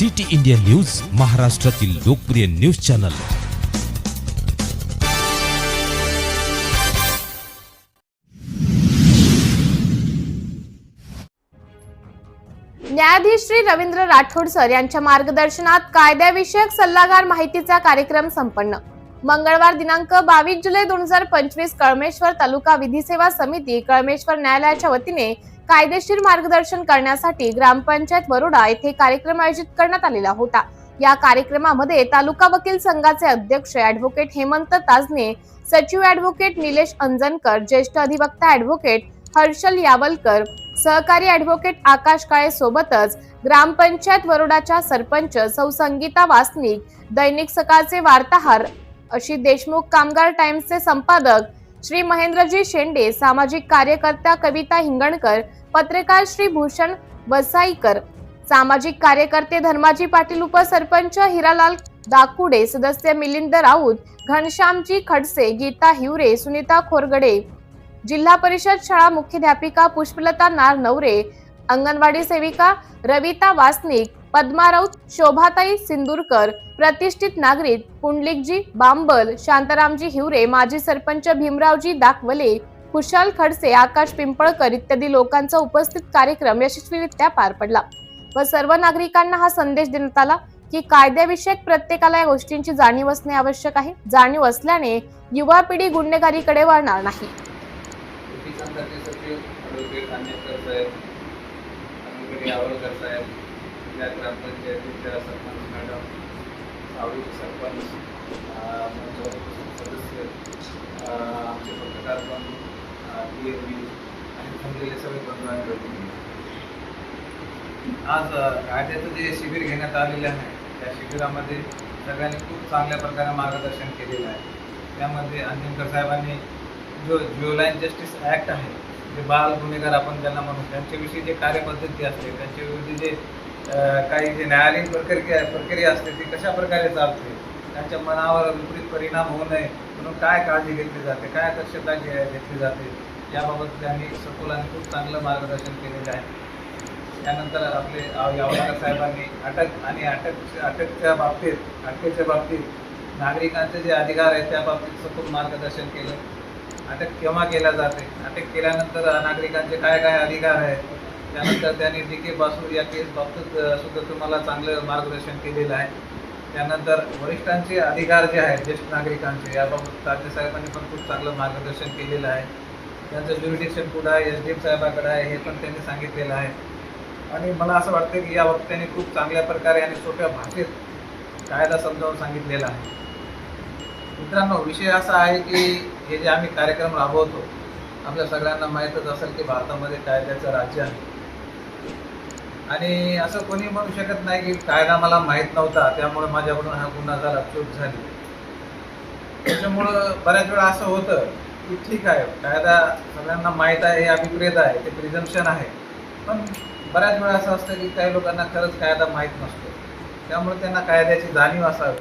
City India news महाराष्ट्रातील लोकप्रिय news channel. न्यायाधीश श्री रवींद्र राठोड सर यांच्या मार्गदर्शनात कायद्याविषयक सल्लागार माहितीचा कार्यक्रम संपन्न. मंगळवार दिनांक बावीस जुलै दोन हजार पंचवीस कळमेश्वर तालुका विधी सेवा समिती कळमेश्वर न्यायालयाच्या वतीने कायदेशीर मार्गदर्शन करण्यासाठी ग्रामपंचायत वरोडा येथे कार्यक्रम आयोजित करण्यात आलेला होता. या कार्यक्रमामध्ये तालुका वकील संघाचे अध्यक्ष ऍडव्होकेट हेमंत ताजने सचिव ऍडव्होकेट निलेश अंजनकर ज्येष्ठ अधिवक्ता ऍडव्होकेट हर्षल यावलकर सहकारी ऍडव्होकेट आकाश काळे सोबतच ग्रामपंचायत वरोडाच्या सरपंच सौ संगीता वासनिक दैनिक सकाळचे वार्ताहर अशी देशमुख कामगार टाइम्सचे संपादक श्री महेंद्रजी शेंडे सामाजिक कार्यकर्त्या कविता हिंगणकर पत्रकार श्री भूषण वसाईकर सामाजिक कार्यकर्ते धर्माजी पाटील उपसरपंच हिरालाल दाकुडे सदस्य मिलिंद राऊत घनश्यामजी खडसे गीता हिवरे सुनीता खोरगडे. जिल्हा परिषद शाळा मुख्याध्यापिका पुष्पलता नार नवरे अंगणवाडी सेविका रविता वासनिक पद्मा राऊत शोभाताई सिंदूरकर प्रतिष्ठित नागरिक पुंडलिकजी बांबल शांतारामजी हिवरे माजी सरपंच भीमरावजी दाखवले कुशाल खडसे आकाश पिंपळकर इत्यादी लोकांचा उपस्थित कार्यक्रम यशस्वीरित्या पार पडला. व सर्व नागरिकांना हा संदेश देण्यात आला की कायद्याविषयक प्रत्येकाला या गोष्टींची जाणीव असणे आवश्यक आहे. जाणीव असल्याने युवा पिढी गुन्हेगारीकडे वळणार नाही. कृषी संघाचे साहेब ॲडव्होकेट या ग्रामपंचायतीच्या सरपंच मॅडम सावळीचे सरपंच सदस्य आमचे पत्रकार पण पी एम बी आणि जमलेले सगळे बंधू. आज कायद्याचं जे शिबिर घेण्यात आलेलं आहे त्या शिबिरामध्ये सगळ्यांनी खूप चांगल्या प्रकारे मार्गदर्शन केलेलं आहे. त्यामध्ये अंजनकर साहेबांनी जो ज्युलाईन जस्टिस ॲक्ट आहे जे बाल गुन्हेगार आपण ज्यांना म्हणू त्यांच्याविषयी जे कार्यपद्धती असते त्यांच्याविरुद्ध जे काही जे न्यायालयीन प्रक्रिया प्रक्रिया असते ती कशा प्रकारे चालते त्यांच्या मनावर विपरीत परिणाम होऊ नये म्हणून काय काळजी घेतली जाते काय दक्षता घेतली जाते याबाबत त्यांनी सखोलाने खूप चांगलं मार्गदर्शन केलेलं आहे. त्यानंतर आपले आ- साहेबांनी अटक आणि अटक अटकच्या बाबतीत अटकेच्या बाबतीत नागरिकांचे जे अधिकार आहेत त्या बाबतीत सखोल मार्गदर्शन केलं. अटक केव्हा केल्या जाते? अटक केल्यानंतर नागरिकांचे काय काय अधिकार आहेत? त्यानंतर त्यांनी डी के बासू या केस बाबतीत सुद्धा तुम्हाला चांगलं मार्गदर्शन केलेलं आहे. त्यानंतर वरिष्ठांचे अधिकार जे आहेत ज्येष्ठ नागरिकांचे याबाबत ताजे साहेबांनी पण खूप चांगलं मार्गदर्शन केलेलं आहे. त्यांचं ज्युरिडिक्शन कुठं आहे? एस डी एफ साहेबाकडे आहे हे पण त्यांनी सांगितलेलं आहे. आणि मला असं वाटतं की या वक्त्याने खूप चांगल्या प्रकारे आणि सोप्या भाषेत कायदा समजावून सांगितलेला आहे. मित्रांनो विषय असा आहे की हे जे आम्ही कार्यक्रम राबवतो आपल्या सगळ्यांना माहीतच असेल की भारतामध्ये कायद्याचं राज्य आहे. आणि असं कोणी म्हणू शकत नाही की कायदा मला माहीत नव्हता त्यामुळे माझ्याकडून हा गुन्हा झाला चूक झाली. त्याच्यामुळं बऱ्याच वेळा असं होतं की ठीक आहे कायदा सगळ्यांना माहीत आहे हे अभिप्रेत आहे ते प्रिझम्पशन आहे. पण बऱ्याच वेळा असं असतं की काही लोकांना खरंच कायदा माहीत नसतो. त्यामुळे त्यांना कायद्याची जाणीव असावी.